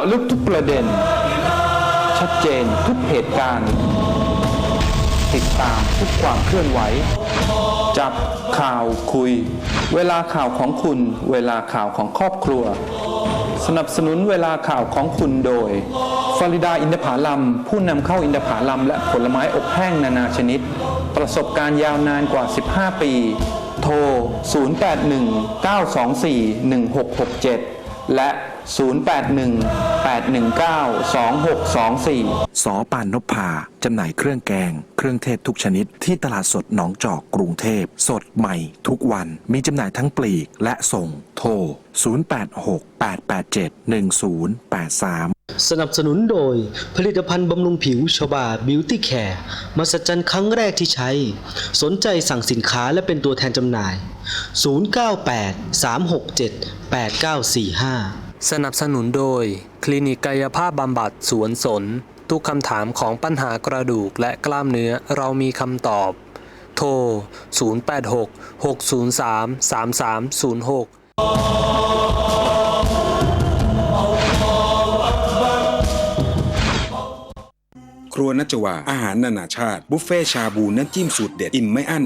าะลึกทุกประเด็น ชัดเจนทุกเหตุการณ์ ติดตามทุกความเคลื่อนไหว จับข่าวคุย เวลาข่าวของคุณ เวลาข่าวของครอบครัว สนับสนุนเวลาข่าวของคุณโดยฟาริดาอินทผลัมผู้นำเข้าอินทผลัมและผลไม้อบแห้งนานาชนิด ประสบการณ์ยาวนานกว่า 15 ปี โทร 0819241667 และ 0818192624 สอปานนพพาจำหน่ายเครื่องแกง เครื่องเทศทุกชนิดที่ตลาดสดหนองจอกกรุงเทพ สดใหม่ทุกวันมีจำหน่ายทั้งปลีกและส่งโทร 0868871083สนับสนุนโดยผลิตภัณฑ์บำรุงผิวชบาบิวตี้แคร์มาสจันครั้งแรกที่ใช้ สนใจสั่งสินค้าและเป็นตัวแทนจำหน่าย 098 367 8945 สนับสนุนโดย คลินิกกายภาพบำบัดสวนสน ทุกคำถามของปัญหากระดูกและกล้ามเนื้อเรามีคำตอบ โทร 086 603 3306 รัวนัจวา อาหารนานาชาติ บุฟเฟ่ชาบูน้ำจิ้มสูตรเด็ด อิ่มไม่อั้น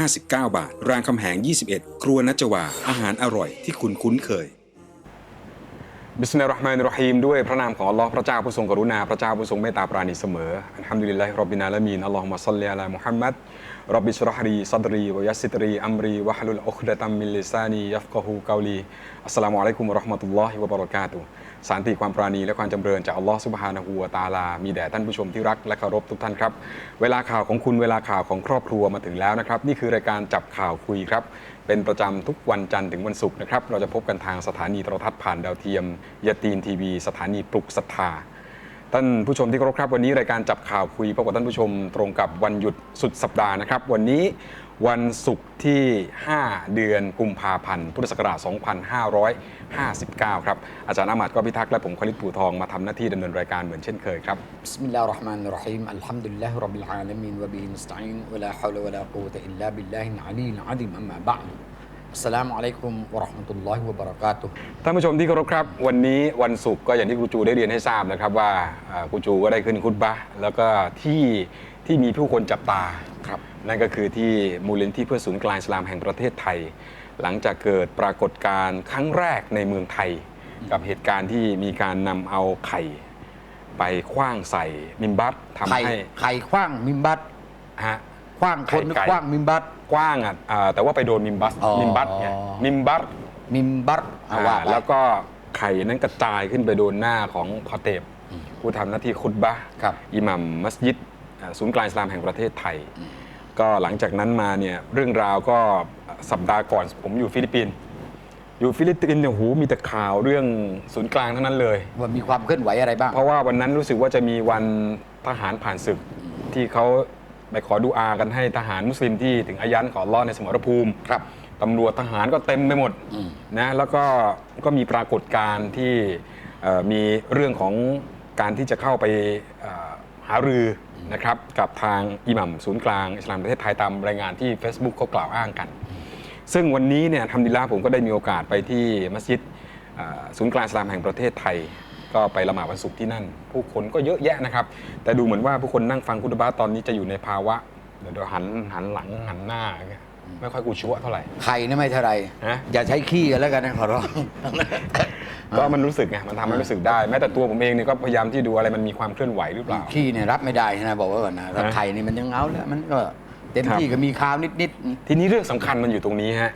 259 บาท รามคำแหง 21 ครัวนัจวา อาหารอร่อยที่คุณคุ้นเคย บิสมิลลาฮิรเราะห์มานิรเราะฮีมด้วยพระนามของอัลลอฮ์พระเจ้าผู้ทรงกรุณา พระเจ้าผู้ทรงเมตตาปราณีเสมอ อัลฮัมดุลิลลาฮิร็อบบินาลามีนอัลลอฮุมะศ็อลลิอะลามุฮัมมัดร็อบบิชเราะห์ลีซัดรีวะยัสซิตรีอัมรีวะฮลุลอุกดะตัมมินลิซานียัฟกะฮูกอลีอัสสลามุอะลัยกุมวะเราะห์มะตุลลอฮิวะบะเราะกาตุฮ์ สันติความปราณีและความจำเริญจากอัลลอฮ์ซุบฮานะฮูวตาลา มีแด่ท่านผู้ชมที่รักและเคารพทุกท่านครับ เวลาข่าวของคุณเวลาข่าวของครอบครัวมาถึงแล้วนะครับ นี่คือรายการจับข่าวคุยครับ เป็นประจำทุกวันจันทร์ถึงวันศุกร์นะครับ เราจะพบกันทางสถานีโทรทัศน์ผ่านดาวเทียมยาตีนทีวี สถานีปลุกศรัทธาท่านผู้ชมที่เคารพครับวันนี้รายการจับข่าวคุยพบกับท่านผู้ชมตรงกับวันหยุดสุดสัปดาห์นะครับ วันนี้ วันศุกร์ที่ 5 เดือนกุมภาพันธ์พุทธศักราช 2559 ครับ อาจารย์อามัดก็พิทักษ์และผมคลิตปู่ทองมาทำหน้าที่ดำเนินรายการเหมือนเช่นเคยครับบิสมิลลาฮิราะห์มานิราะฮีมอัลฮัมดุลิลลาฮิรับบิลอาลามีนวะบิฮินสตัยน์วะลาฮาวลวะลากูตะอิลลาบิลลาฮิลอาลีลอาดิมอัมมาบะดสลามอะลัยกุมวะราะห์มะตุลลอฮิวะบะเราะกาตุท่านผู้ชมที่เคารพครับ วันนี้วันศุกร์ก็อย่างที่ครูจูได้เรียนให้ทราบนะครับว่าครูจูก็ได้ขึ้นคุตบะแล้วก็ที่ที่มีผู้คนจับตาครับ นั่นก็คือที่มูลนิธิเพื่อศูนย์กลางอิสลามแห่งประเทศไทย หลังจากเกิดปรากฏการณ์ครั้งแรกในเมืองไทย กับเหตุการณ์ที่มีการนำเอาไข่ ไปคว้างใส่มิมบัตทำไข่ให้ไข่คว้างมิมบัตฮะคว้างคนหรือไข่ไก่คว้างมิมบัต กว้างอะอ่าแต่ว่าไปโดนมิมบัสอ๋อ มิมบัตไงมิมบัตมิมบัตเอาว่าอ่าไป แล้วก็ไข่นั้นกระจายขึ้นไปโดนหน้าของคอเตบผู้ทำหน้าที่คุตบะห์ครับ อิหมัมมัสยิดอ่าศูนย์กลางอิสลามแห่งประเทศไทย ก็หลังจากนั้นมาเนี่ยเรื่องราวก็สัปดาห์ก่อนผมอยู่ฟิลิปปินส์อยู่ฟิลิปปินส์เนี่ยโหมีแต่ข่าวเรื่องศูนย์กลางทั้งนั้นเลย ว่ามีความเคลื่อนไหวอะไรบ้าง เพราะว่าวันนั้นรู้สึกว่าจะมีวันทหารผ่านศึกที่เขาไปขอดูอากันให้ทหารมุสลิมที่ถึงอายันขออัลเลอในสมรภูมิครับตำรวจทหารก็เต็มไปหมดอืมนะแล้วก็ก็มีปรากฏการณ์ที่เอ่อมีเรื่องของการที่จะเข้าไปเอ่อหารือ นะครับกับทางอิหมัมศูนย์กลางอิสลามประเทศไทยตามรายงานที่ Facebook เขากล่าวอ้างกัน ซึ่งวันนี้เนี่ยทำดีล่าผมก็ได้มีโอกาสไปที่มัสยิดศูนย์กลางอิสลามแห่งประเทศไทย ก็ไปละหมาดวันศุกร์ที่นั่น ผู้คนก็เยอะแยะนะครับ แต่ดูเหมือนว่าผู้คนนั่งฟังคุตบาตอนนี้จะอยู่ในภาวะเดี๋ยวเดี๋ยวหันหันหลังหันหน้า ไม่ค่อยกูชัวเท่าไหร่ ไข่นี่ไม่เท่าไรฮะ อย่าใช้ขี้กันแล้วกันนะขอร้อง ก็มันรู้สึกไงมันทำให้รู้สึกได้ แม้แต่ตัวผมเองเนี่ยก็พยายามที่ดูอะไรมันมีความเคลื่อนไหวหรือเปล่า ขี้เนี่ยรับไม่ได้นะบอกไว้ก่อนนะแล้วไข่นี่มันยังเอาแล้วมันก็เต็มครับที่ก็มีคราวนิดๆทีนี้เรื่องสำคัญมันอยู่ตรงนี้ฮะ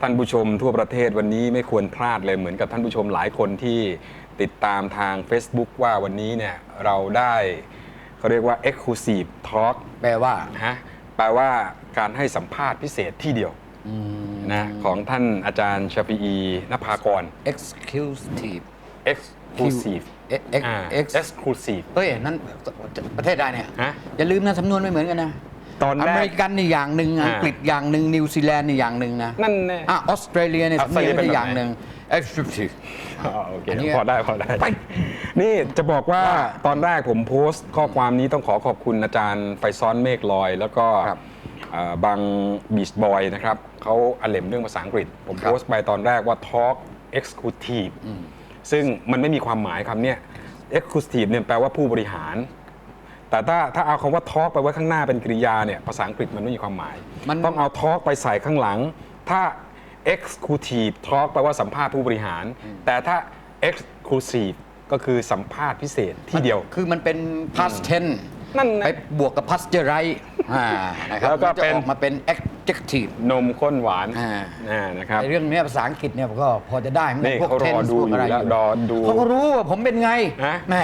ท่านผู้ชมทั่วประเทศวันนี้ไม่ควรพลาดเลยเหมือนกับท่านผู้ชมหลายคนที่ติดตามทาง Facebook ว่าวันนี้เนี่ยเราได้เขาเรียกว่า Exclusive Talk แปลว่า ฮะแปลว่า การให้สัมภาษณ์พิเศษที่เดียวนะของท่านอาจารย์ชาฟีอีนภากร exclusive Exclusive X- X- อ่า X- Exclusive เฮ้ยนั่นประเทศใดเนี่ยฮะอย่าลืมนะสำนวนไม่เหมือนกันนะตอนแรกอเมริกันนี่อย่างหนึ่งอ่าอังกฤษอย่างหนึ่งนิวซีแลนด์นี่อย่างหนึ่งนะนั่นแน่อะออสเตรเลียเนี่ยออสสำเตรเนีเลียยงเป็นนี่แบบอย่างไหนหนึ่ง exclusive อ๋อโอเคอันนี้พอได้พอได้ไปนี่จะบอกว่าว่าตอนแรกผมโพสต์ข้อความนี้ต้องขอขอบคุณอาจารย์ไฟซ้อนเมฆลอย แล้วก็ครั บเอ่อบางบีชบอยนะครับเขาอเลมเรื่องภาษาอังกฤษ ผมครับโพสต์ไปตอนแรกว่า Talk Exclusive ซึ่งมันไม่มีความหมายคำเนี้ย Exclusive เนี่ยแปลว่าผู้บริหาร แต่ถ้าถ้าเอาคำว่า Talk ไปไว้ข้างหน้าเป็นกริยาเนี่ยภาษาอังกฤษมันไม่มีความหมาย มันต้องเอา Talk ไปใส่ข้างหลัง ถ้า Exclusive Talk แปลว่าสัมภาษณ์ผู้บริหาร แต่ถ้า Exclusive ก็คือสัมภาษณ์พิเศษที่เดียว คือมันเป็น past tense นั่นนะ ไปบวกกับ pasteurize อ่านะครับแล้วก็มันจะเป็น ออกมาเป็น adjective นมข้นหวานอ่า อ่านะครับไอ้เรื่องเนี้ยภาษาอังกฤษเนี่ยผมก็พอจะได้เหมือนกันี่พวกเขารอ tense ดูพวกอะไรอยู่แล้วรอดูเขาก็รู้ว่าผมเป็นไงฮะ แหม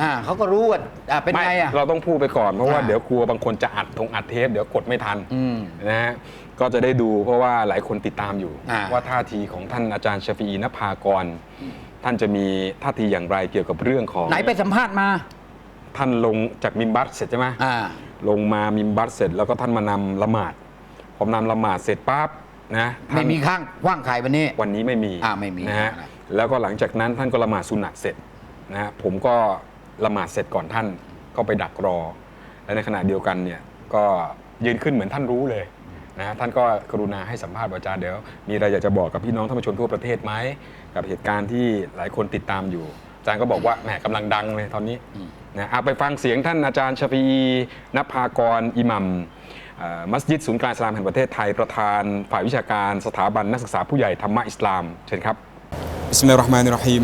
อ่าเขาก็รู้ว่าอ่าเป็นไงอะ ม่เราต้องพูดไปก่อนเพราะว่าอ่าเดี๋ยวกลัวบางคนจะอัดทงอัดเทปเดี๋ยวกดไม่ทันอืมนะฮะก็จะได้ดูเพราะว่าหลายคนติดตามอยู่ อ่า ว่าท่าทีของท่านอาจารย์ชฟีอีนภากร ท่านจะมีท่าทีอย่างไรเกี่ยวกับเรื่องของไหนไปสัมภาษณ์มา ท่านลงจากมิมบัสเสร็จใช่ไหมอ่า ลงมามิมบัสเสร็จแล้วก็ท่านมานำละหมาดพอนำละหมาดเสร็จปั๊บนะท่านไม่มีข้างว่างไข่วันนี้ วันนี้ไม่มีอ่าไม่มีนะฮะอ่าแล้วก็หลังจากนั้นท่านก็ละหมาดสุนัตเสร็จนะฮะผมก็ละหมาดเสร็จก่อนท่านก็ไปดักรอ และในขณะเดียวกันเนี่ยก็ยืนขึ้นเหมือนท่านรู้เลยนะฮะท่านก็กรุณาให้สัมภาษณ์อาจารย์เดี๋ยวมีอะไรอยากจะบอกกับพี่น้องท่านผู้ชมทั่วประเทศไหมกับเหตุการณ์ที่หลายคนติดตามอยู่ อาจารย์ก็บอกว่าแหมกำลังดังเลยตอนนี้นะเอาไปฟังเสียงท่านอาจารย์ชฟีนภากรอิหมัมเอ่อมัสยิดศูนย์กลางอิสลามแห่งประเทศไทยประธานฝ่ายวิชาการสถาบันนักศึกษาผู้ใหญ่ธรรมะอิสลามเชิญครับบิสมิลลาฮิรเราะห์มานิรเราะฮีม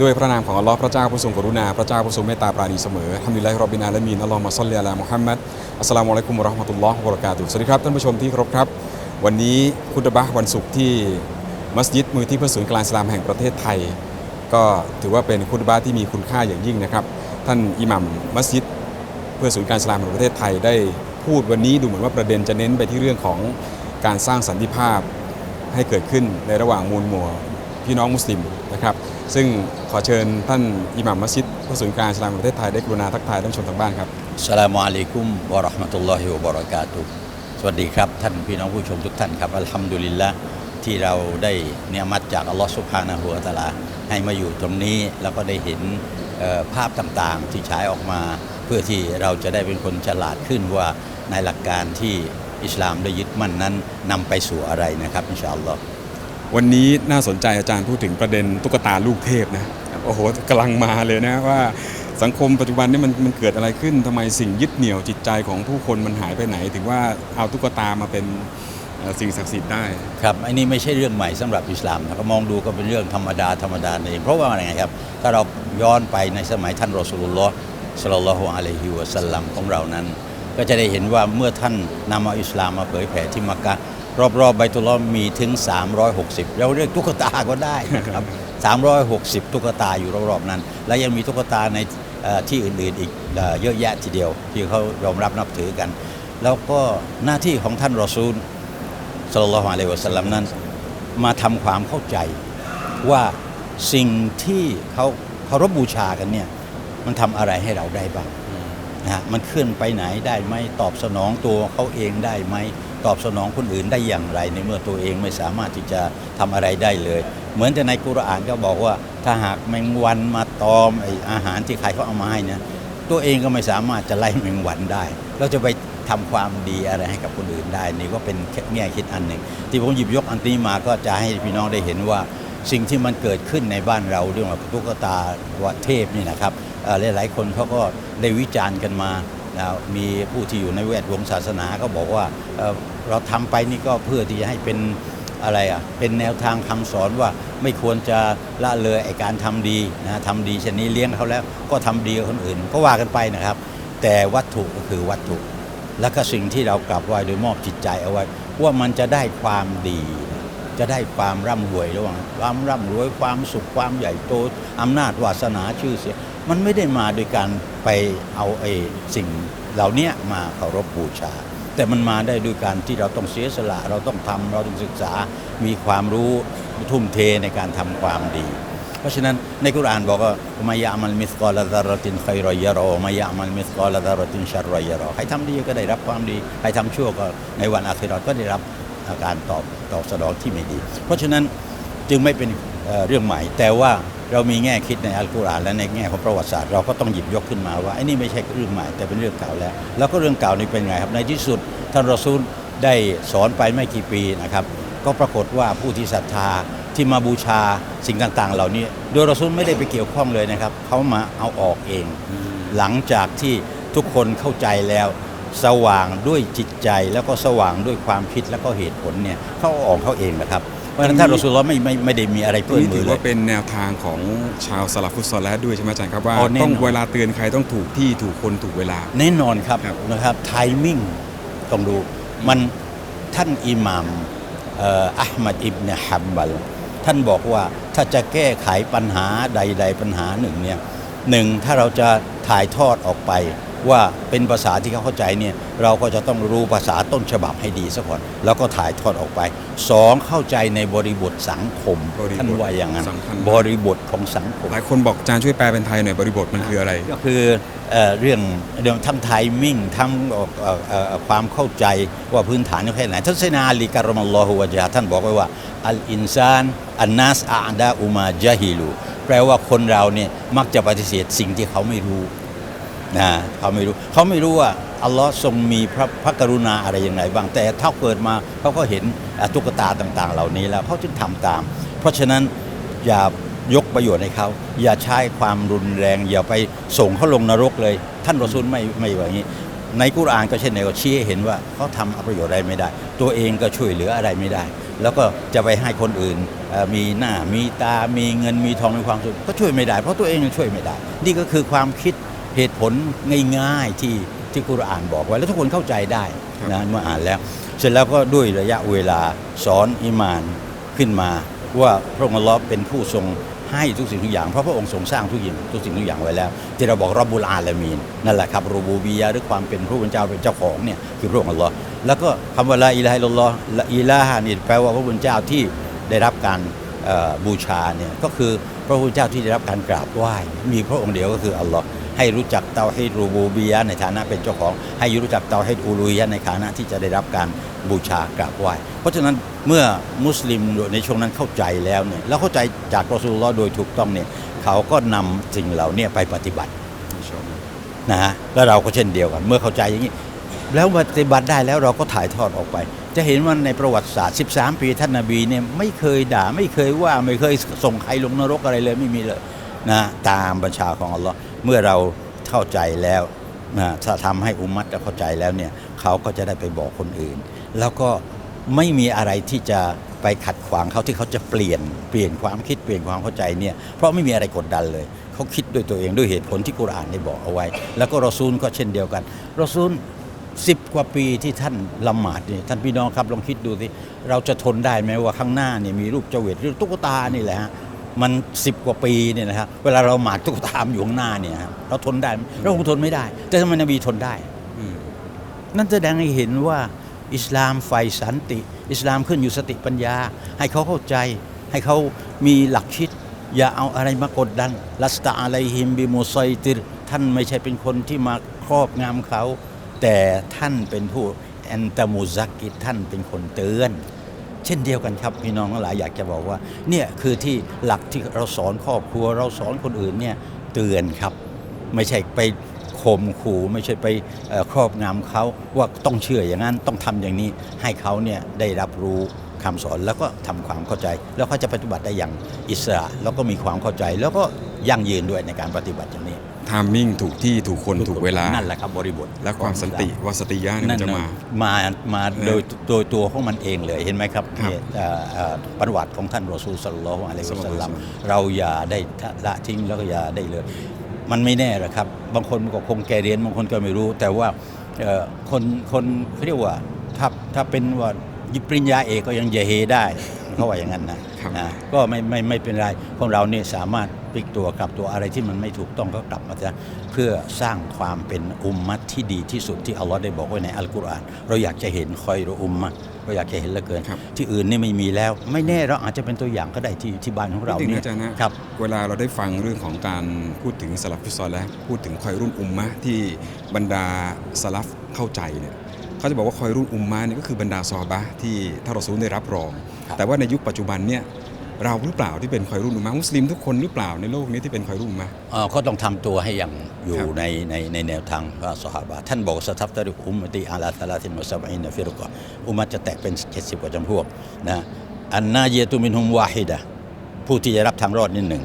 ด้วยพระนามของอัลลอฮ์พระเจ้าผู้ทรงกรุณา พระเจ้าผู้ทรงเมตตาปราณีเสมอฮัมดุลิลลาฮิรอบบินอาลามีนอัลลอฮุมะศ็อลลิอะลามุฮัมมัดอัสสลามุอะลัยกุมวะเราะห์มะตุลลอฮ์วะบะเราะกาตุฮ์สวัสดีครับท่านผู้ชมที่เคารพครับ วันนี้คุตบะห์วันศุกร์ที่มัสยิดมือที่เพื่อศูนย์กลางอิสลามแห่งประเทศไทย ก็ถือว่าเป็นคุตบะห์ที่มีคุณค่าอย่างยิ่งนะครับ ท่านอิหมัมมัสยิด เพื่อศูนย์การสลามแห่งประเทศไทยได้พูดวันนี้ดูเหมือนว่าประเด็นจะเน้นไปที่เรื่องของการสร้างสันติภาพให้เกิดขึ้นในระหว่างมูลหมู่พี่น้องมุสลิมนะครับ ซึ่งขอเชิญท่านอิหม่ามมัสยิดเพื่อศูนย์การสลามแห่งประเทศไทยได้กรุณาทักทายท่านผู้ชมทางบ้านครับอัสลามอะลัยกุมวะราะห์มะตุลลอฮิวะบะเราะกาตุสวัสดีครับ ท่านพี่น้องผู้ชมทุกท่านครับอัลฮัมดุลิลละที่เราได้เนียมัตจากอัลลอฮ์ซุบฮานะฮูวตะอาลา ให้มาอยู่ตรงนี้แล้วก็ได้เห็นภาพต่างๆ ที่ฉายออกมา เพื่อที่เราจะได้เป็นคนฉลาดขึ้นว่าในหลักการที่อิสลามได้ยึดมั่นนั้นนำไปสู่อะไรนะครับอินชาอัลลอฮ์วันนี้น่าสนใจอาจารย์พูดถึงประเด็นตุ๊กตาลูกเทพนะโอ้โหกำลังมาเลยนะว่าสังคมปัจจุบันนี่มันมันเกิดอะไรขึ้นทำไมสิ่งยึดเหนี่ยวจิตใจของผู้คนมันหายไปไหน ถึงว่าเอาตุ๊กตามาเป็น สิ่งศักดิ์สิทธิ์ได้ ครับอันนี้ไม่ใช่เรื่องใหม่สำหรับอิสลามนะครับมองดูก็เป็นเรื่องธรรมดาธรรมดาเองเพราะว่าอะไรครับ ถ้าเราย้อนไปในสมัยท่านรอสูลุลลอฮ์ศ็อลลัลลอฮุอะลัยฮิวะสัลลัมของเรานั้น ก็จะได้เห็นว่าเมื่อท่านนำเอาอิสลามมาเผยแผ่ที่มักกะรอบๆไบตุลอมีถึง 360 เราเรียกตุ๊กตาก็ได้นะครับ 360 ตุ๊กตาอยู่รอบๆนั้น และยังมีตุ๊กตาในที่อื่นๆอีกเอ่อเยอะแยะทีเดียว ที่เขายอมรับนับถือกัน แล้วก็หน้าที่ของท่านรอซูล สลลัลลอฮุอะลัยฮิวะสัลลัมนั้น มาทำความเข้าใจว่าสิ่งที่เขาเคารพบูชากันเนี่ยมันทำอะไรให้เราได้บ้างนะฮะมันเคลื่อนไปไหนได้ไหมตอบสนองตัวเขาเองได้ไหมตอบสนองคนอื่นได้อย่างไร ในเมื่อตัวเองไม่สามารถที่จะทำอะไรได้เลย เหมือนแต่ในกุรอานก็บอกว่า ถ้าหากแมงวันมาตอมไออาหารที่ใครเขาเอามาให้เนี่ยตัวเองก็ไม่สามารถจะไล่แมงวันได้ เราจะไป ทำความดีอะไรให้กับคนอื่นได้ นี่ก็เป็นแง่คิดอันหนึ่ง ที่ผมหยิบยกอันนี้มาก็จะให้พี่น้องได้เห็นว่าสิ่งที่มันเกิดขึ้นในบ้านเราเรื่องของตุ๊กตาวัดเทพนี่นะครับหลายๆคนเขาก็ได้วิจารณ์กันมาแล้วมีผู้ที่อยู่ในแวดวงศาสนาก็บอกว่าเราทำไปนี่ก็เพื่อที่จะให้เป็นอะไรอะเป็นแนวทางคำสอนว่าไม่ควรจะละเลยไอการทำดีนะทำดีเช่นนี้เลี้ยงเขาแล้วก็ทำดีกับคนอื่น ก็ว่ากันไปนะครับ แต่วัตถุก็คือวัตถุ แล้วก็สิ่งที่เรากลับไหว้โดยมอบจิตใจเอาไว้ ว่ามันจะได้ความดี จะได้ความร่ำรวยระหว่างความร่ำรวยความสุขความใหญ่โตอำนาจวาสนาชื่อเสียงมันไม่ได้มาโดยการไปเอาไอ้สิ่งเหล่านี้มาเคารพบูชา แต่มันมาได้ด้วยการที่เราต้องเสียสละ เราต้องทำเราต้องศึกษามีความรู้ทุ่มเทในการทำความดี เพราะฉะนั้นในกุรอานบอกว่ามายามัลมิสกอลดารตินไครอยรอมายามัลมิสกอลดารตินชัรรอยรอใครทำดีก็ได้รับความดี ใครทำชั่วก็ในวันอาคิราะห์ก็ได้รับอาการตอบตอบสนองที่ไม่ดี เพราะฉะนั้นจึงไม่เป็นเรื่องใหม่ แต่ว่าเรามีแง่คิดในอัลกุรอานและในแง่ของประวัติศาสตร์เราก็ต้องหยิบยกขึ้นมาว่าไอ้นี่ไม่ใช่เรื่องใหม่แต่เป็นเรื่องเก่าแล้ว แล้วก็เรื่องเก่านี่เป็นไงครับในที่สุดท่านรอซูลได้สอนไปไม่กี่ปีนะครับ ก็ปรากฏว่าผู้ที่ศรัทธา ที่มาบูชาสิ่งต่างๆ เหล่านี้ โดยรอซูลไม่ได้ไปเกี่ยวข้องเลยนะครับเขามาเอาออกเอง หลังจากที่ทุกคนเข้าใจแล้ว สว่างด้วยจิตใจแล้วก็สว่างด้วยความคิดแล้วก็เหตุผลเนี่ยเขาเอาออกเขาเองนะครับเพราะฉะนั้นท่านรอซูลเราะห์ไม่ไม่ไม่ได้มีอะไรตรงเปื้อนนี้มืถืออเลว่ายเป็นแนวทางของชาวสลับฟุตซอลแล้วด้วยใช่ไหมอาจารย์ครับว่าอ๋อแน่นอน ต้องเวลาเตือนใครต้องถูกที่ถูกคนถูกเวลา แน่นอนครับครับ นะครับไทมิ่งต้องดูมันท่านอิหม่ามเอ่ออัลมัดอิบเนฮัมบัล ท่านบอกว่าถ้าจะแก้ไขปัญหาใด ๆ ปัญหาหนึ่งเนี่ยหนึ่งถ้าเราจะถ่ายทอดออกไปว่าเป็นภาษาที่เขาเข้าใจเนี่ยเราก็จะต้องรู้ภาษาต้นฉบับให้ดีซะก่อนแล้วก็ถ่ายทอดออกไปสองเข้าใจในบริบทสังคมบริบทท่านว่าอย่างนั้นสำคัญบริบทของสังคมหลายคนบอกอาจารย์ช่วยแปลเป็นไทยหน่อยบริบทมันคืออะไร ก็คือเอ่อเรื่องเรื่องทั้งไทมิ่งทั้งเอ่อเอ่อเอ่อความเข้าใจว่าพื้นฐานเขาแค่ไหนท่านเซนาอาลีการัมัลลอฮุวะจาฮ์ท่านบอกไว้ว่า อัลอินซานอันนัสอาดาอุมาจาฮิลูแปลว่าคนเราเนี่ยมักจะปฏิเสธสิ่งที่เขาไม่รู้นะเขาไม่รู้เขาไม่รู้ว่าอัลลอฮ์ทรงมีพระพระกรุณาอะไรอย่างไรบ้างแต่ถ้าเกิดมาเขาก็เห็นตุ๊กตาต่างๆ เหล่านี้แล้วเขาจึงทำตาม เพราะฉะนั้นอย่ายกประโยชน์ให้เขา อย่าใช้ความรุนแรง อย่าไปส่งเขาลงนรกเลย ท่านรอซูลไม่ไม่ว่าอย่างนี้ ในกุรอานก็เช่นเดียวกันชี้ให้เห็นว่าเขาทำประโยชน์อะไรไม่ได้ ตัวเองก็ช่วยเหลืออะไรไม่ได้ แล้วก็จะไปให้คนอื่นเอ่อมีหน้ามีตา มีเงินมีทองมีความสุขก็ช่วยไม่ได้ เพราะตัวเองยังช่วยไม่ได้ นี่ก็คือความคิดเหตุผลง่ายๆที่ที่กุรอานบอกไว้ แล้วทุกคนเข้าใจได้นะเมื่ออ่านแล้ว เสร็จแล้วก็ด้วยระยะเวลาสอนอิมานขึ้นมา ว่าพระองค์อัลลอฮ์เป็นผู้ทรงให้ทุกสิ่งทุกอย่างเพราะพระองค์ทรงสร้างทุกอย่างทุกสิ่งทุกอย่างไว้แล้ว ที่เราบอกรอบบุลอาลามีนนั่นแหละครับรูบูบียะห์หรือความเป็นผู้เป็นเจ้าเป็นเจ้าของเนี่ยคือพระองค์อัลลอฮ์ แล้วก็คำว่าละอิลาฮะอิลลอละอิลาฮะนี่แปลว่าพระผู้เป็นเจ้าที่ได้รับการบูชาเนี่ยก็คือพระผู้เป็นเจ้าที่ได้รับการกราบไหว้ มีพระองค์เดียวก็คืออัลลอฮ์ให้รู้จักเตาฮีดรูบูบียะในฐานะเป็นเจ้าของ ให้รู้จักเตาฮีดอูลูยะในฐานะที่จะได้รับการบูชากราบไหว้เพราะฉะนั้นเมื่อมุสลิมในช่วงนั้นเข้าใจแล้วเนี่ยแล้วเข้าใจจากรอสูลุลอโดยถูกต้องเนี่ยเขาก็นำสิ่งเหล่านี้ไปปฏิบัตินะฮะแล้วเราก็เช่นเดียวกัน เมื่อเข้าใจอย่างนี้ แล้วปฏิบัติได้แล้วเราก็ถ่ายทอดออกไป จะเห็นว่าในประวัติศาสตร์ 13 ปีท่านนบีเนี่ยไม่เคยด่าไม่เคยว่าไม่เคยส่งใครลงนรกอะไรเลยไม่มีเลยนะตามบัญชาของอัลลอฮ์เมื่อเราเข้าใจแล้วนะถ้าทำให้อุมมัตเข้าใจแล้วเนี่ยเขาก็จะได้ไปบอกคนอื่น แล้วก็ไม่มีอะไรที่จะไปขัดขวางเขาที่เขาจะเปลี่ยนเปลี่ยนความคิดเปลี่ยนความเข้าใจเนี่ยเพราะไม่มีอะไรกดดันเลย เขาคิดด้วยตัวเองด้วยเหตุผลที่กุรอานได้บอกเอาไว้ แล้วก็รอซูลก็เช่นเดียวกันรอซูล สิบกว่าปีที่ท่านละหมาดนี่ท่านพี่น้องครับลองคิดดูสิเราจะทนได้ไหมว่าข้างหน้าเนี่ยมีรูปเจาเวตหรือตุ๊กตานี่แหละฮะมันสิบกว่าปีเนี่ยนะครับเวลาเราหมาดตุ๊กตามอยู่ข้างหน้าเนี่ยครับเราทนได้ไหมเราคงทนไม่ได้ แต่ทำไมนบีทนได้นั่นแสดงให้เห็นว่าอิสลามไฟสันติ อิสลามขึ้นอยู่สติปัญญา ให้เขาเข้าใจ ให้เขามีหลักคิด อย่าเอาอะไรมากดดันลัสตาอะไลฮิมบิมุไซติรท่านไม่ใช่เป็นคนที่มาครอบงำเขา แต่ท่านเป็นผู้แอนตามูซักกิท่านเป็นคนเตือน เช่นเดียวกันครับพี่น้องทั้งหลายอยากจะบอกว่าเนี่ยคือที่หลักที่เราสอนครอบครัว เราสอนคนอื่นเนี่ยเตือนครับ ไม่ใช่ไปข่มขู่ไม่ใช่ไปครอบงำเขาว่าต้องเชื่ออย่างนั้นต้องทำอย่างนี้ให้เขาเนี่ยได้รับรู้คำสอนแล้วก็ทำความเข้าใจ แล้วเขาจะปฏิบัติได้อย่างอิสระ แล้วก็มีความเข้าใจ แล้วก็ยั่งยืนด้วยในการปฏิบัติอย่างนี้ ทามมิ่งถูกที่ถูกคนถูกเวลา นั่นแหละครับบริบท และความสันติวาสติยะเนี่ยมันจะมา มามานะโดยโดยตัวของมันเองเลยเห็นไหมครับครับเนี่ยเอ่อเอ่อประวัติของท่านรอซูลสัลลัลลอฮุอะลัยฮิวะสัลลัมสัลลัลลอฮุอะลัยฮิวะซัลลัมเราอย่าได้ละทิ้งแล้วก็อย่าได้เลยมันไม่แน่หรอกครับ บางคนก็คงแก่เรียนบางคนก็ไม่รู้ แต่ว่าเอ่อคนคนเขาเรียกว่าถ้าถ้าเป็นว่ายิปริญญาเอกก็ยังเยเฮได้เขาว่าอย่างนั้นนะครับนะก็ไม่ไม่ไม่เป็นไรพวกเราเนี่ยสามารถ พลิกตัวกลับตัวอะไรที่มันไม่ถูกต้องก็กลับมาจะเพื่อสร้างความเป็นอุมมัตที่ดีที่สุดที่อัลลอฮ์ได้บอกไว้ในอัลกุรอาน เราอยากจะเห็นคอยรอุมมะเราอยากจะเห็นเหลือเกิน ครับที่อื่นนี่ไม่มีแล้ว ไม่แน่เราอาจจะเป็นตัวอย่างก็ได้ที่ที่บ้านของเรานิดนึงเนี่นะยอาจารย์นะ ครับ เวลาเราได้ฟังเรื่องของการพูดถึงสลับฟุตซอลแล้วพูดถึงคอยรุ่นอุมมะที่บรรดาสลับเข้าใจเนี่ยเขาจะบอกว่าคอยรุ่นอุมมะเนี่ยก็คือบรรดาซอฮาบะห์ที่ท่านรอซูลได้รับรองแต่ว่าในยุคปัจจุบันเนี่ย เราหรือเปล่าที่เป็นคอยรุ่นอุมมะมุสลิมทุกคนหรือเปล่าในโลกนี้ที่เป็นคอยรุ่นอุมมะเอ่อก็ต้องทำตัวให้อย่างอยู่ครับในในในแนวทางว่าสหาบะท่านบอกสทับตะริกอุมมติอาลาตะลาตินวะซับอินฟิรุกะอุมมะจะแตกเป็น 70 กว่าจำพวกนะอันนาเยตุมินฮุมวาฮิดะผู้ที่จะรับทางรอดนิดหนึ่ง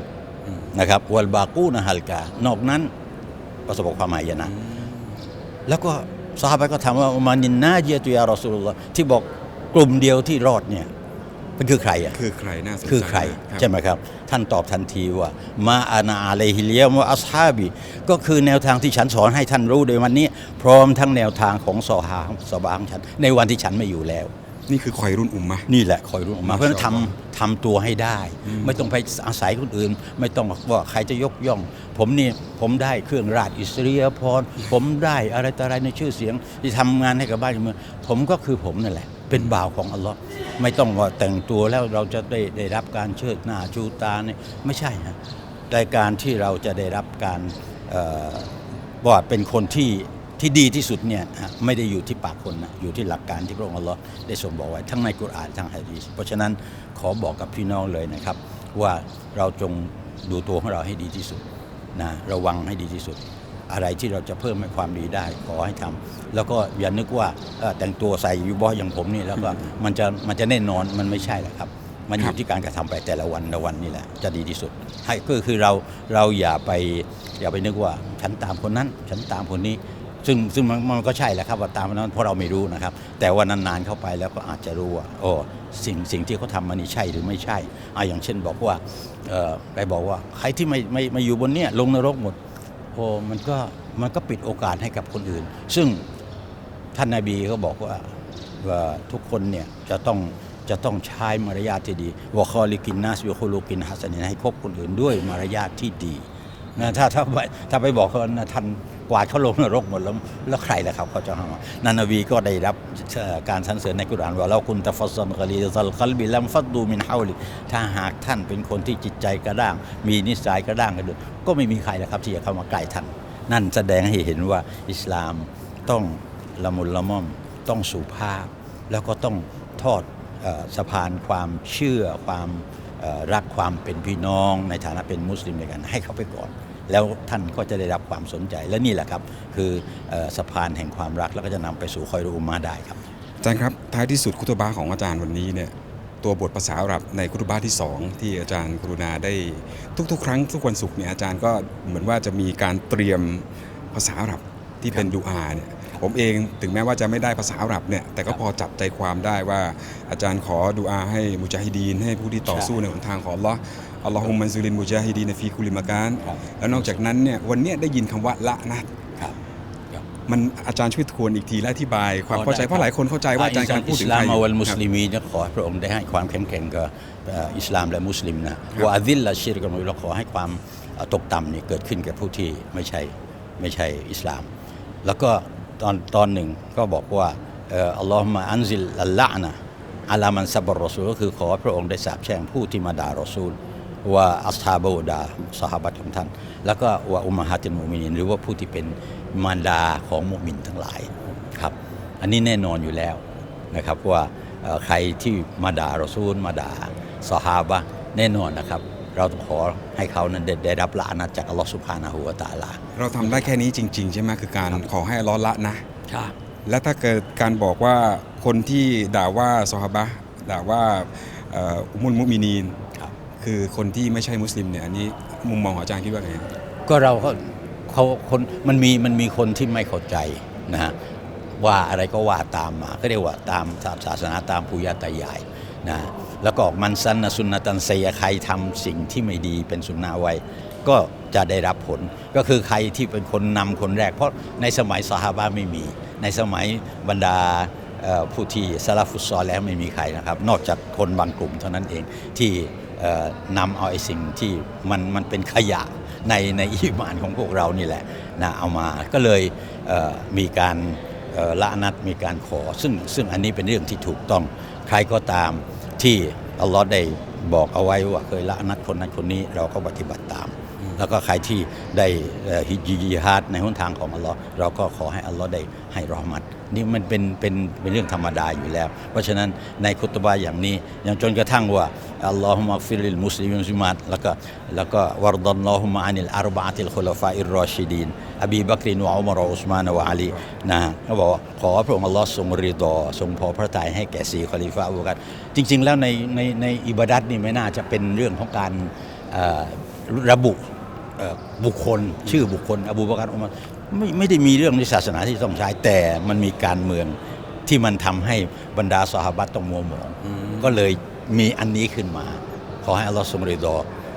นะครับวัลบากูนะฮัลกานอกนั้นประสบความหมายนะ แล้วก็สหายก็ถามว่าอุมานินนาเยตุยารอสูลุลลอฮ์ที่บอกกลุ่มเดียวที่รอดเนี่ย เป็นคือใครอะคือใครน่าสนใจคือใครบใช่ไหมครับ ท่านตอบทันทีว่า มาอานาอะลัยฮิเลียมวะอัสฮาบี ก็คือแนวทางที่ฉันสอนให้ท่านรู้ในวันนี้ พร้อมทั้งแนวทางของซอฮาสบาของฉัน ในวันที่ฉันไม่อยู่แล้ว นี่คือคอยรุ่นอุมมะนี่แหละคอยรู้ออกมาเพราะฉะนั้นมาชาอัลลอฮ์ทำทำตัวให้ได้ ไม่ต้องไปอาศัยคนอื่น ไม่ต้องว่าใครจะยกย่อง ผมนี่ผมได้เครื่องราชอิสริยาภรณ์ผมได้อะไรต่ออะไรในชื่อเสียงที่ทำงานให้กับบ้านกับเมืองผมก็คือผมนั่นแหละ เป็นบ่าวของอัลลอฮ์ไม่ต้องว่าแต่งตัวแล้วเราจะได้ได้รับการเชิดหน้าชูตาเนี่ยไม่ใช่ฮะรายการที่เราจะได้รับการว่าเป็นคนที่ที่ดีที่สุดเนี่ยไม่ได้อยู่ที่ปากคนนะอยู่ที่หลักการที่พระองค์อัลลอฮ์ได้ทรงบอกไว้ทั้งในกุรอานทั้งฮะดีษเพราะฉะนั้นขอบอกกับพี่น้องเลยนะครับ ว่าเราจงดูตัวของเราให้ดีที่สุดนะระวังให้ดีที่สุด อะไรที่เราจะเพิ่มให้ความดีได้ขอให้ทำแล้วก็อย่านึกว่าเอ่อแต่งตัวใส่ยูบออย่างผมนี่แล้วก็มันจะมันจะแน่นอนมันไม่ใช่แหละครับ มันอยู่ที่การกระทำไปแต่ละวันละวันนี่แหละ จะดีที่สุด ให้ก็คือเราเราอย่าไปอย่าไปนึกว่าฉันตามคนนั้น ฉันตามคนนี้ซึ่งซึ่งมันมันก็ใช่แหละครับว่าตามนั้นเพราะเราไม่รู้นะครับ แต่ว่านานๆเข้าไปแล้วก็อาจจะรู้ว่าโอ้สิ่งสิ่งที่เขาทำมันนี่ใช่หรือไม่ใช่อะอย่างเช่นบอกว่าเอ่อไปบอกว่าใครที่ไม่ไม่ไม่อยู่บนเนี้ยลงนรกหมด พอมันก็มันก็ปิดโอกาสให้กับคนอื่น ซึ่งท่านนาบีก็บอกว่าว่าทุกคนเนี่ยจะต้องจะต้องใช้มารยาทที่ดีวะคอลิกินนัสวิโคลูกินฮัสนินให้คบคนอื่นด้วยมารยาทที่ดีนะถ้าถ้าไปถ้าไปบอกเขานะท่าน วาดเขาลงนรกหมดแล้วแล้วใครล่ะครับเขาจะหานานาบีก็ได้รับการสรรเสริญในกุรานว่าเราคุณตะฟัซซันกะลีซัลกัลบิลัมฟัดดูมินฮาลิถ้าหากท่านเป็นคนที่จิตใจกระด้าง มีนิสัยกระด้างกันด้วยก็ไม่มีใครล้วครับ ที่จะเข้ามาใกล้ท่าน นั่นแสดงให้เห็นว่าอิสลามต้องละมุนละม่อมต้องสุภาพ แล้วก็ต้องทอดสะพานความเชื่อความรักความเป็นพี่น้องในฐานะเป็นมุสลิมด้วยกันให้เขาไปก่อน แล้วท่านก็จะได้รับความสนใจและนี่แหละครับ คือออสะพานแห่งความรักแล้วก็จะนำไปสู่คอยรูมาได้ครับอาจารย์ครับท้ายที่สุดคุตบะห์ของอาจารย์วันนี้เนี่ยตัวบทภาษาอาหรับในคุตบะห์ที่ 2 ที่อาจารย์กรุณาได้ทุกๆ ครั้งทุกวันศุกร์เนี่ยอาจารย์ก็เหมือนว่าจะมีการเตรียมภาษาอาหรับที่เป็นดูอาเนี่ยผมเองถึงแม้ว่าจะไม่ได้ภาษาอาหรับเนี่ยแต่ก็พอจับใจความได้ว่าอาจารย์ขอดูอาให้มุจาฮิดีน ให้ผู้ที่ต่อสู้ในหนทางของลอ อัลลอฮุมมันซิลินมุจาฮิดีนฟีคุลิมาการครับแล้วนอกจากนั้นเนี่ยวันเนี้ยได้ยินคำว่าละนะครับมันอาจารย์ช่วยทวนอีกทีและอธิบาย ความเข้าใจเพราะหลายคนเข้าใจว่าอาจารย์กำลังพูดถึงอิสลาใคมรวัลมุสครับลิมีนะขอให้พระองค์ได้ให้ความแข็งแกร่งกับเอ่ออิสลามและมุสลิมนะว่าอาดิลละชิรกันเราขอให้ความเอ่อตกต่ำนี่เกิดขึ้นกับผู้ที่ไม่ใช่ไม่ใช่อิสลาม แล้วก็ตอนตอนหนึ่งก็บอกว่าเอ่ออัลลอฮฺมาอันซิลอัลละนะอาลามันซับรรอซูลก็คือขอให้พระองค์ได้สาบแช่งผู้ที่มาด่ารอซูล ว่าอัสฮาบูดาสหาบัตของท่าน แล้วก็ว่าอุมมาฮาตินมุมินินหรือว่าผู้ที่เป็นมารดาของมุมินทั้งหลายครับอันนี้แน่นอนอยู่แล้วนะครับว่าเอ่อใครที่มาด่ารอซูลมาด่าสหาบะห์แน่นอนนะครับ เราต้องขอให้เขานั้นได้ได้รับละอานัตจากอัลลอฮฺสุบฮานะฮูวะตะอาลา เราทำได้แค่นี้จริง ๆ ใช่ไหมคือการขอให้อัลเลอฮ์ละนะครับและถ้าเกิดการบอกว่าคนที่ด่าว่าซอฮาบะห์ด่าว่าเอ่ออุมุลมุมินีน คือคนที่ไม่ใช่มุสลิมเนี่ยอันนี้มุมมองของอาจารย์คิดว่าไงก็เราก็เขาคนมันมีมันมีคนที่ไม่เข้าใจนะฮะว่าอะไรก็ว่าตามมาก็เรียกว่าตามตามศาสนาตามปุยาตายายนะแล้วก็มันสันนะสุนนะตันเซยใครทำสิ่งที่ไม่ดีเป็นสุนนะไว้ ก็จะได้รับผลก็คือใครที่เป็นคนนำคนแรก เพราะในสมัยซอฮาบะไม่มี ในสมัยบรรดาผู้ที่ซาลาฟุตซอลแล้วไม่มีใครนะครับ นอกจากคนบางกลุ่มเท่านั้นเองที่ นำเอาไอ้สิ่งที่มันมันเป็นขยะในในอิมานของพวกเรานี่แหละนะเอามาก็เลยเมีการละนัดมีการขอ ซึ่งซึ่งอันนี้เป็นเรื่องที่ถูกต้องใครก็ตามที่อัลลอฮ์ได้บอกเอาไว้ว่าเคยละนัดคนนั้นคนนี้เราก็ปฏิบัติตาม แล้วก็ใครที่ได้ฮิจิฮาดในหนทางของอัลลอฮ์เราก็ขอให้อัลลอฮ์ได้ให้รอมัดนี่มันเป็นเป็นเป็นเรื่องธรรมดาอยู่แล้ว เพราะฉะนั้นในคุตบะอย่างนี้อย่างจนกระทั่งว่าอัลลอฮุมะฟิริลมุสลิมินมุสลิมัตแล้วก็แล้วก็วรดัลลอฮุมะอานิลอารบะติลคุลฟาอิรรอชิดีนอบีบักรินวะอุมรอุสมานวะอาลีนะเขาบอกว่าขอพระองค์อัลลอฮ์ทรงริดอทรงพอพระทัยให้แก่สีคอลิฟะอบูบักรจริง ๆ แล้วในในในอิบาดัตนี่ไม่น่าจะเป็นเรื่องของการระบุ บุคคลชื่อบุคคล อบูบาการอุมัรไม่ไม่ได้มีเรื่องในศาสนาที่ต้องใช้ แต่มันมีการเมืองที่มันทำให้บรรดาสหาบัตต้องมัวหมองก็เลยมีอันนี้ขึ้นมา ขอให้อัลลอฮ์ทรงรีดอ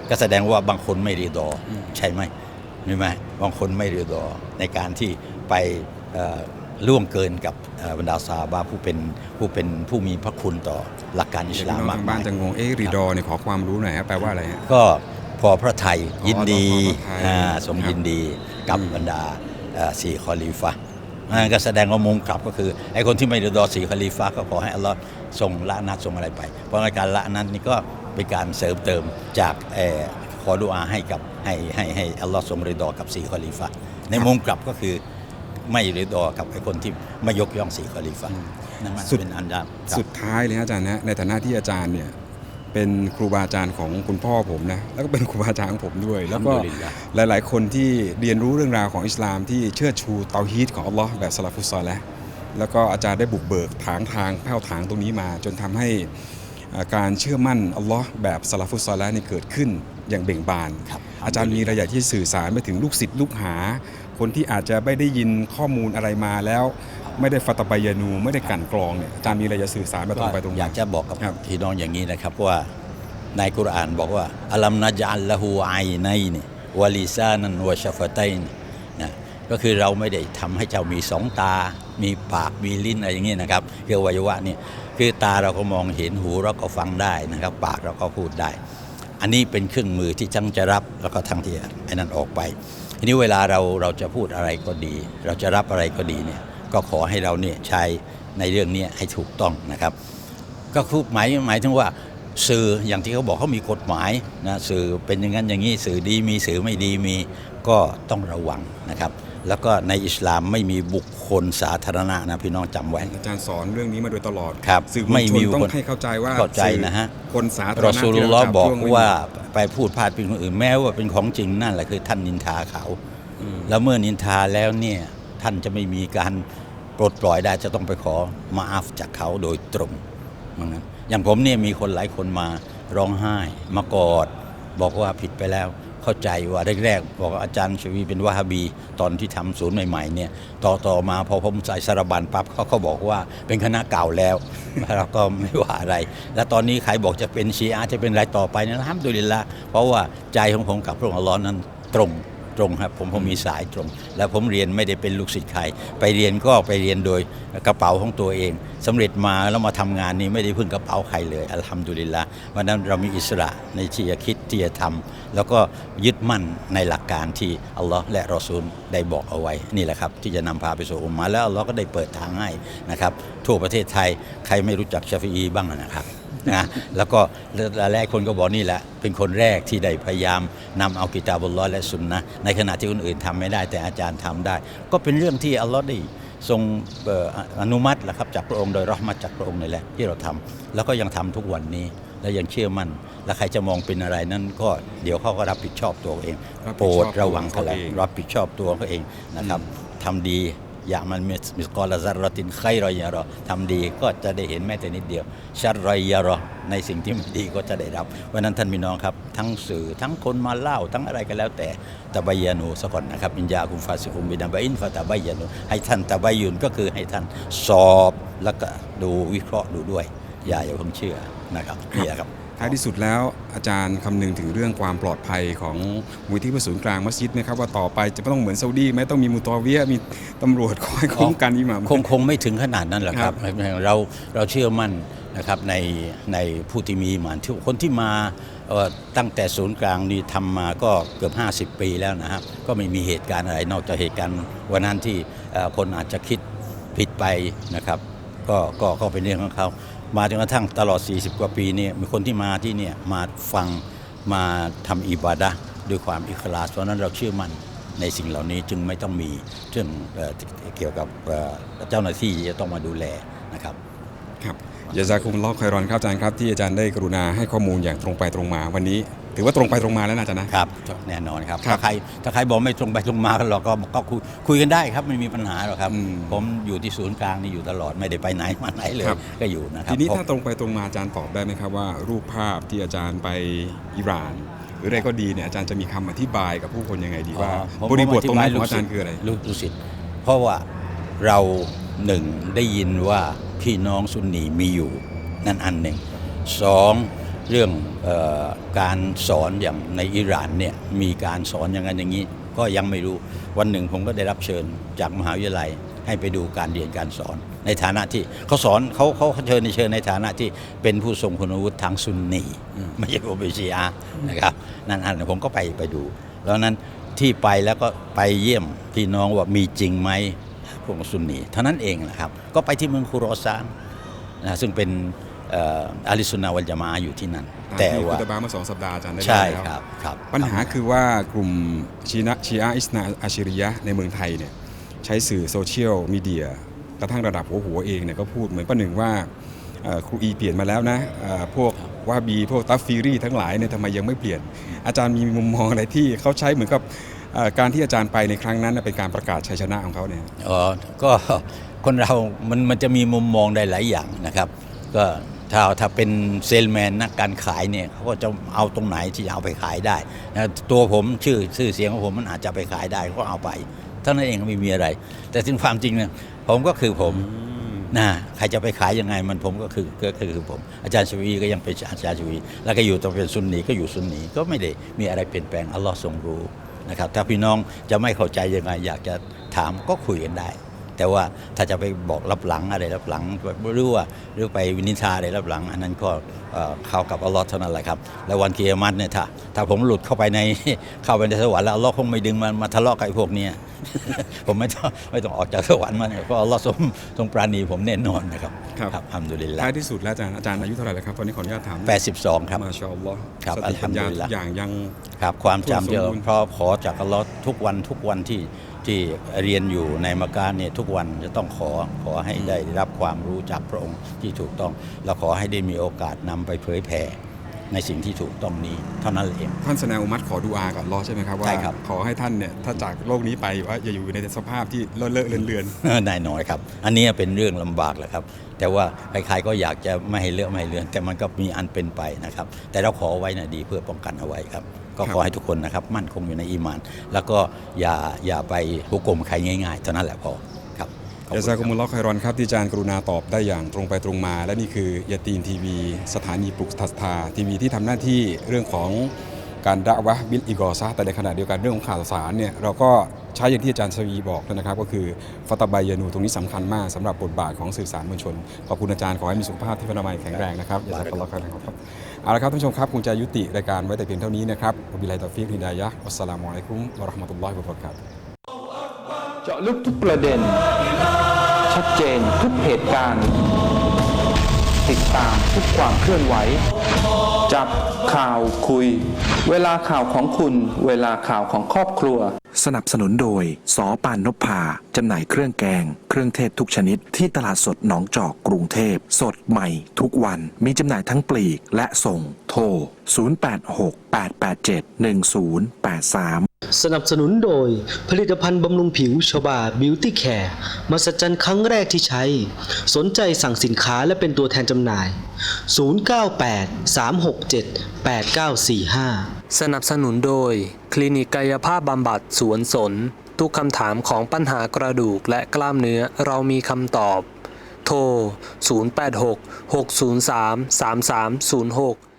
ก็แสดงว่าบางคนไม่รีดออใช่ไหมใช่ไหมบางคนไม่รีดอ ในการที่ไปเอ่อล่วงเกินกับเอ่อบรรดาสหาบะผู้เป็นผู้เป็นผู้มีพระคุณต่อหลักการอิสพี่ลามน้องมากทางมาบ้านยจะงงเอ๊ะรีดอเนี่ยขอความรู้หน่อยฮะแปลว่าอะไรฮะก็ พอพระไทยยินดีอ๋อพอพระทัยอ่าทรงครับยินดีกับอืมบรรดาเอ่อสี่คอลีฟะอ่าก็แสดงว่ามุมกลับก็คือไอ้คนที่ไม่รดอสี่คอลีฟะก็ขอให้อัลลอฮ์ทรงละนัดทรงอะไรไป เพราะในการละนัดนี่ก็เป็นการเสริมเติมจากเอ่อขอดุอาให้กับให้ให้ให้อัลลอฮ์ทรงรดอกับสี่คอลีฟะในมุมกลับก็คือไม่รดอกับไอ้คนที่ไม่ยกย่องสี่คอลีฟะนั่นมันสุดเป็นอันดับครับสุดท้ายเลยฮะอาจารย์นะในฐานะที่อาจารย์เนี่ย เป็นครูบาอาจารย์ของคุณพ่อผมนะแล้วก็เป็นครูบาอาจารย์ของผมด้วย แล้วก็อัลฮัมดุลิลลาห์หลาย ๆ คนที่เรียนรู้เรื่องราวของอิสลามที่เชิดชูเตาฮีดของอัลลอฮ์แบบสลับฟุตซอลแล้วแล้วก็อาจารย์ได้บุกเบิกถางทางแผ้วถางตรงนี้มา จนทำให้อ่าการเชื่อมั่นอัลลอฮ์แบบสลับฟุตซอลแล้วนี่เกิดขึ้นอย่างเบ่งบานครับอาจารย์มีอะไรอยากที่สื่อสารไปถึงลูกศิษย์ลูกหา คนที่อาจจะไม่ได้ยินข้อมูลอะไรมาแล้ว ไม่ได้ฟัตบายานู ไม่ได้กลั่นกรองเนี่ยอาจารย์มีอะไรจะสื่อสารมาตรงไปตรงมาอยากจะบอกกับครับพี่น้องอย่างนี้นะครับว่าในกุรอานบอกว่าอัลัมนะจัลละหูไอไนนี่วะลิซานันวะชฟะไตนี่นะก็คือเราไม่ได้ทำให้เจ้ามีสองตา มีปาก มีลิ้นอะไรอย่างนี้นะครับคืออวัยวะนี่คือตาเราก็มองเห็นหูเราก็ฟังได้นะครับ ปากเราก็พูดได้ อันนี้เป็นเครื่องมือที่จังจะรับแล้วก็ทั้งที่ไอ้นั่นออกไป ทีนี้เวลาเราเราจะพูดอะไรก็ดี เราจะรับอะไรก็ดีเนี่ย ก็ขอให้เราเนี่ยใช้ในเรื่องนี้ให้ถูกต้องนะครับ ก็คือหมายหมายถึงว่าสื่ออย่างที่เขาบอกเขามีกฎหมายนะสื่อเป็นอย่างนั้นอย่างนี้สื่อดีมีสื่อไม่ดีมีก็ต้องระวังนะครับ แล้วก็ในอิสลามไม่มีบุคคลสาธารณะนะพี่น้องจำไว้อาจารย์สอนเรื่องนี้มาโดยตลอดครับสื่อมวไม่ลชมีนต้อคงนให้เข้าใจว่าเข้าใจสื่อนะฮะคนสาธารรอณะซูลุที่ลเราลอฮ์จับอกช่งไม่ว่าดีไปพูดพาดพิงคนอื่นแม้ว่าเป็นของจริงนั่นแหละคือท่านนินทาเขา แล้วเมื่อนินทาแล้วเนี่ย ท่านจะไม่มีการปลดปล่อยได้จะต้องไปขอมาอาฟจากเขาโดยตรงอนกันอย่างผมเนี่ยมีคนหลายคนมาร้องไห้มากอด บอกว่าผิดไปแล้วเข้าใจว่าแรกๆบอกอาจารย์ชวีเป็นวาฮาบี ตอนที่ทำศูนย์ใหม่ๆเนี่ยต่อต่อมาพอผมใส่สารบันปั๊บเขาก็บอกว่าเป็นคณะเก่าแล้วเราก็ไม่ว่าอะไร แล้วตอนนี้ใครบอกจะเป็นชีอะห์จะเป็นอะไรต่อไปนะห้ามดุลิลละเพราะว่าใจของผมกับพระองค์อัลลอฮ์นั้นตรง ตรงครับผมผมมีสายตรง แล้วผมเรียนไม่ได้เป็นลูกศิษย์ใครไปเรียนก็ไปเรียนโดยกระเป๋าของตัวเองสำเร็จมาแล้วมาทำงานนี้ไม่ได้พึ่งกระเป๋าใครเลยอัลฮัมดุลิลละวันนั้นเรามีอิสระในที่จะคิดที่จะทำแล้วก็ยึดมั่นในหลักการที่อัลลอฮ์และรอซูลได้บอกเอาไว้นี่แหละครับ ที่จะนำพาไปสู่อุมมาแล้วอัลลอฮ์ก็ได้เปิดทางให้นะครับทั่วประเทศไทยใครไม่รู้จักชาฟีอีบ้างนะครับ นะแล้วก็หลายๆคนก็บอกนี่แหละ เป็นคนแรกที่ได้พยายามนำเอากิตาบุลลอฮ์และสุนนะห์ในขณะที่คนอื่นทำไม่ได้แต่อาจารย์ทำได้ ก็เป็นเรื่องที่อัลลอฮ์ได้ทรงเอ่ออนุมัติแหละครับจากพระองค์โดยรอห์มัดจากพระองค์นี่แหละที่เราทำแล้วก็ยังทำทุกวันนี้และยังเชื่อมั่น และใครจะมองเป็นอะไรนั้นก็เดี๋ยวเขาก็รับผิดชอบตัวเองรับผิดชอบโปรดระวังตัวเขาเขาแล้เองรับผิดชอบตัวเขาเองนะครับทำดี อย่ามันมิสกอลซารตินไครอยารอทำดีก็จะได้เห็นแม้แต่นิดเดียวชัรรอยารอในสิ่งที่ไม่ดีก็จะได้รับวันนั้นท่านพี่น้องครับ ทั้งสื่อทั้งคนมาเล่าทั้งอะไรก็แล้วแต่ตะบายานูสก่อนนะครับอินยาคุมฟาสิคุมบินาบอินฟาตะบายานูให้ท่านตะบายุนก็คือให้ท่านสอบแล้วก็ดูวิเคราะห์ดูด้วย อย่าอย่าเพิ่งเชื่อนะครับนี่ครับ ท้ายที่สุดแล้วอาจารย์คำนึงถึงเรื่องความปลอดภัยของมูลที่ประศูนย์กลางมัสยิดไหมครับว่าต่อไปจะไม่ต้องเหมือนซาอุดีไหมต้องมีมุตอเวียมีตำรวจคอยคุ้มกันอิหมัมคงคงไม่ถึงขนาดนั้นหรอกครับ เราเราเชื่อมั่นนะครับในในผู้ที่มีอิหมานที่คนที่มาเอ่อตั้งแต่ศูนย์กลางนี่ทำมาก็เกือบ 50 ปีแล้วนะครับ ก็ไม่มีเหตุการณ์อะไร นอกจากเหตุการณ์วันนั้นที่เอ่อคนอาจจะคิดผิดไปนะครับ ก็ก็ก็เป็นเรื่องของเขา มาจนกระทั่งตลอด 40 กว่าปีนี่มีคนที่มาที่เนี่ยมาฟังมาทำอิบาดะด้วยความอิคลาสเพราะนั้นเราเชื่อมั่นในสิ่งเหล่านี้จึงไม่ต้องมีเรื่องเอเกี่ยวกับเเจ้าหน้าที่จะต้องมาดูแลนะครับครับยาซาคุมลอกไครอนครับอาจารย์ครับที่อาจารย์ได้กรุณาให้ข้อมูลอย่างตรงไปตรงมาวันนี้ ถือว่าตรงไปตรงมาแล้วนะอาจารย์นะครับ แน่นอนครับ ครับถ้าใครถ้าใครบอกไม่ตรงไปตรงมาก็เราก็ก็คุยคุยกันได้ครับไม่มีปัญหาหรอกครับ อืมผมอยู่ที่ศูนย์กลางนี่อยู่ตลอดไม่ได้ไปไหนมาไหนเลยครับ ก็อยู่นะครับทีนี้ผมถ้าตรงไปตรงมาอาจารย์ตอบได้ไหมครับว่า รูปภาพที่อาจารย์ไปอิหร่าน หรืออะไรก็ดีเนี่ยอาจารย์จะมีคำอธิบายกับผู้คนยังไงดีว่าผมบริบทตรงนั้นผมของธิอาจารย์คืออะไร ลูกลูกศิษย์เพราะว่าเราหนึ่งได้ยินว่าพี่น้องซุนนีมีอยู่ นั่นอันหนึ่งสอง เรื่องออการสอนอย่างในอิหร่านเนี่ยมีการสอนอย่างนั้นอย่างนี้ ก็ยังไม่รู้วันหนึ่งผมก็ได้รับเชิญจากมหาวิทยาลัยให้ไปดูการเรียนการสอน ในฐานะที่เขาสอนเขาเขาเชิญในเชิญในฐานะที่เป็นผู้ทรงคุณวุฒิทางซุนนีไม่ใช่ผมเป็นชีอะห์นะครับนั่นอันหนึ่งผมก็ไปไปดู แล้วนั้นที่ไปแล้วก็ไปเยี่ยมพี่น้องว่ามีจริงไหมพวกซุนนีเท่านั้นเองนะครับ ก็ไปที่เมืองคูโรซานนะซึ่งเป็น อ่ออาลิสุนนาวัลจามะอะห์อยู่ที่นั่น แต่ที่ว่าคุตบาเมื่อสองสัปดาห์อาจารย์ได้ใช่แล้วครับครับปัญหาคือว่ากลุ่มชีนะชีอะห์อิสนาอาชิริยะห์ในเมืองไทยเนี่ยใช้สื่อโซเชียลมีเดียกระทั่งระดับหัวหัวเองเนี่ยก็พูดเหมือนประหนึ่งว่าเอ่อครูอีเปลี่ยนมาแล้วนะเอ่อพวกวาบีพวกตัฟฟีรี่ทั้งหลายเนี่ยทำไมยังไม่เปลี่ยน อาจารย์มีมุมมองอะไรที่เขาใช้เหมือนกับเอ่อการที่อาจารย์ไปในครั้งนั้นน่ะเป็นการประกาศชัยชนะของเขาเนี่ยอ๋อก็คนเรามันมันจะมีมุมมองได้หลายอย่างนะครับ ก็ ถ้าถ้าเป็นเซลแมนนักการขายเนี่ยเขาก็จะเอาตรงไหนที่จะเอาไปขายได้นะตัวผมชื่อชื่อเสียงของผมมันอาจจะไปขายได้ก็เอาไปเท่านั้นเองไม่มีอะไร แต่ถึงความจริงเนี่ยผมก็คือผมนะใครจะไปขายยังไงมันผมก็คือก็คือผม อาจารย์ชวีก็ยังเป็นอาจารย์ชวี แล้วก็อยู่ต้องเป็นซุนนีก็อยู่ซุนนีก็ไม่ได้มีอะไรเปลี่ยนแปลงอัลลอฮ์ทรงรู้นะครับถ้าพี่น้องจะไม่เข้าใจยังไงอยากจะถามก็คุยกันได้ แต่ว่าถ้าจะไปบอกรับหลังอะไรรับหลังหรือว่าหรือไปวินิจฉัยอะไรรับหลัง อันนั้นก็เอ่อเข้ากับอัลลอฮ์เท่านั้นแหละครับ แล้ววันกิยามัตเนี่ยถ้าถ้าผมหลุดเข้าไปในเข้าไปในสวรรค์แล้วอัลลอฮ์คงไม่ดึงมันมาทะเลาะกับไอ้พวกเนี้ยผมไม่ต้องไม่ต้องออกจากสวรรค์มาเนี่ยเพราะอัลลอฮ์ทรงทรงปราณีผมแน่นอนนะครับครับครับอัลฮัมดุลิลละท้ายที่สุดแล้วอาจารย์อาจารย์อายุเท่าไหร่แล้วครับตอนนี้ขออนุญาตถาม82 ครับมาชาอัลลอฮ์ครับสติปัญญาอัลฮัมดุลิลทุละกอย่างยังครับความจำที่เราสมบูรณ์เพราะขอจากอัลลอฮ์ทุกวันทุกวันที่ ที่เรียนอยู่ในมักกะเนี่ยทุกวันจะต้องขอขอให้ได้รับความรู้จากพระองค์ที่ถูกต้อง และขอให้ได้มีโอกาสนำไปเผยแผ่ในสิ่งที่ถูกต้องนี้เท่านั้นเอง ท่านสนาอุมัตขอดูอากับอัลลอฮ์ใช่ไหมครับว่าใช่ครับขอให้ท่านเนี่ยถ้าจากโลกนี้ไปว่าอย่าอยู่ในสภาพที่เลอะเลอะเลือนเลือนแน่นอนครับ อันนี้เป็นเรื่องลำบากแหละครับ แต่ว่าใครๆก็อยากจะไม่ให้เลอะไม่ให้เลือน แต่มันก็มีอันเป็นไปนะครับ แต่เราขอไว้นะดีเพื่อป้องกันเอาไว้ครับ ก็ขอให้ทุกคนนะครับมั่นคงอยู่ในอีหมาน แล้วก็อย่าอย่าไปหุกกลมใครง่ายๆเท่านั้นแหละพอครับขอบยาคุณซาคกุรับมุลลอฮ์ไครอนครับที่อาจารย์กรุณาตอบได้อย่างตรงไปตรงมา และนี่คือยาตีนทีวี สถานีปลุกศรัทธาทีวีที่ทำหน้าที่เรื่องของการดะวะห์บิลอิกอซะห์แต่ในขณะเดียวกันเรื่องของข่าวสารเนี่ยเราก็ใช้อย่างที่อาจารย์ชวีบอกนะครับ ก็คือฟัตตาบายานูตรงนี้สำคัญมากสำหรับบทบาทของสื่อสารมวลชน ขอบคุณอาจารย์ขอให้มีสุขภาพที่พนามัยแข็งแรงนะครับยาซากุมุลลอฮ์ไครอนครับ เอาละครับท่านผู้ชมครับคงจะยุติรายการไว้แต่เพียงเท่านี้นะครับวะบิลลาฮิตอฟิกฮิดายะฮ์วัสสลามุอะลัยกุมวะเราะห์มะตุลลอฮิวะบะเราะกาตุเจาะลึกทุกประเด็น ชัดเจนทุกเหตุการณ์ ติดตามทุกความเคลื่อนไหว จับข่าวคุย เวลาข่าวของคุณ เวลาข่าวของครอบครัว สนับสนุนโดย สอปานนพพาจำหน่ายเครื่องแกง เครื่องเทศทุกชนิดที่ตลาดสดหนองจอกกรุงเทพ สดใหม่ทุกวันมีจำหน่ายทั้งปลีกและส่ง โทร 086 887 1083 สนับสนุนโดยผลิตภัณฑ์บำรุงผิวชบาบิวตี้แคร์มาสัจันครั้งแรกที่ใช้ สนใจสั่งสินค้าและเป็นตัวแทนจำหน่าย 098 367 8945 สนับสนุนโดย คลินิกกายภาพบำบัดสวนสน ทุกคำถามของปัญหากระดูกและกล้ามเนื้อเรามีคำตอบ โทร 086 603 3306